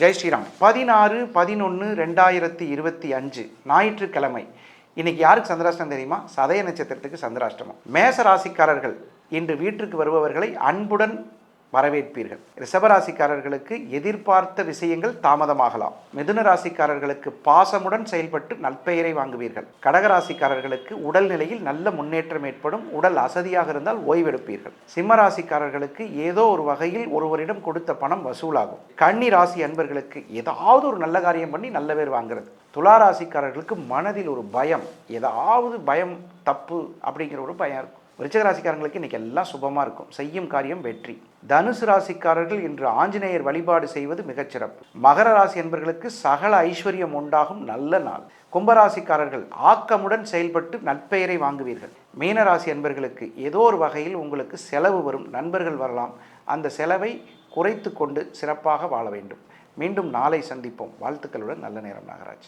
ஜெய் ஸ்ரீராம். பதினாறு பதினொன்று ரெண்டாயிரத்தி இருபத்தி அஞ்சு ஞாயிற்றுக்கிழமை. இன்னைக்கு யாருக்கு சந்திராஷ்டம் தெரியுமா? சதய நட்சத்திரத்துக்கு சந்திராஷ்டமம். மேச ராசிக்காரர்கள் இன்று வீட்டிற்கு வருபவர்களை அன்புடன் வரவேற்பீர்கள். ரிஷபராசிக்காரர்களுக்கு எதிர்பார்த்த விஷயங்கள் தாமதமாகலாம். மிதுன ராசிக்காரர்களுக்கு பாசமுடன் செயல்பட்டு நற்பெயரை வாங்குவீர்கள். கடகராசிக்காரர்களுக்கு உடல்நிலையில் நல்ல முன்னேற்றம் ஏற்படும். உடல் அசதியாக இருந்தால் ஓய்வெடுப்பீர்கள். சிம்ம ராசிக்காரர்களுக்கு ஏதோ ஒரு வகையில் ஒருவரிடம் கொடுத்த பணம் வசூலாகும். கன்னி ராசி அன்பர்களுக்கு ஏதாவது ஒரு நல்ல காரியம் பண்ணி நல்ல பேர் வாங்குறது. துலா ராசிக்காரர்களுக்கு மனதில் ஒரு பயம் ஏதாவது பயம் தப்பு அப்படிங்கிற ஒரு பயம் இருக்கும். விருச்சக ராசிக்காரங்களுக்கு இன்னைக்கு எல்லாம் சுபமாக இருக்கும். செய்யும் காரியம் வெற்றி. தனுசு ராசிக்காரர்கள் இன்று ஆஞ்சநேயர் வழிபாடு செய்வது மிகச்சிறப்பு மகர ராசி என்பர்களுக்கு சகல ஐஸ்வர்யம் உண்டாகும் நல்ல நாள். கும்பராசிக்காரர்கள் ஆக்கமுடன் செயல்பட்டு நற்பெயரை வாங்குவீர்கள். மீனராசி என்பர்களுக்கு ஏதோ ஒரு வகையில் உங்களுக்கு செலவு வரும் நண்பர்கள் வரலாம். அந்த செலவை குறைத்து கொண்டு சிறப்பாக வாழ வேண்டும். மீண்டும் நாளை சந்திப்போம். வாழ்த்துக்களுடன் நல்ல நேரம் நாகராஜ்.